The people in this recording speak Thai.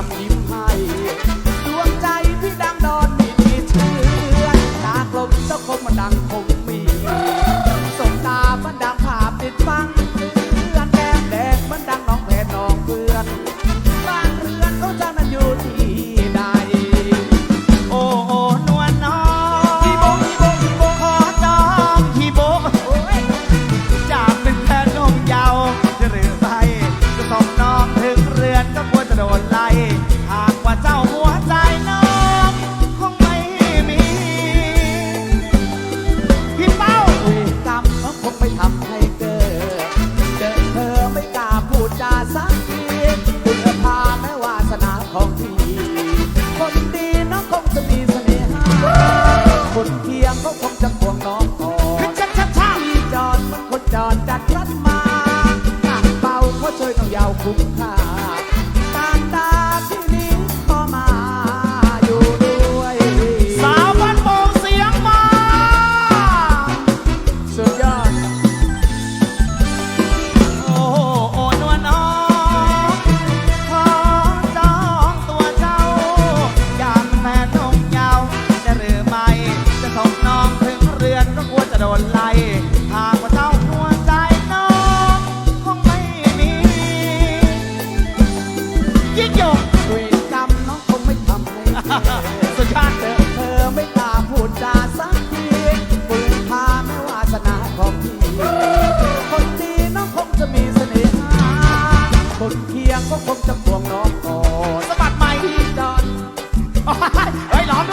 happy โดนไล่หากว่าเจ้าหัวใจน้องคงไม่มียิ่งยงด้วยกรรมน้องคงไม่ทำให้สุดยอดเธอเธอไม่กล้าพูดจาสักทีปืนพาไม่วาสนาของพี่คนดีน้องคงจะมีเสน่ห์คนเคียงก็คงจะพวงน้องก่อสะบัดใหม่ที่ดอนเฮ้ยร้อง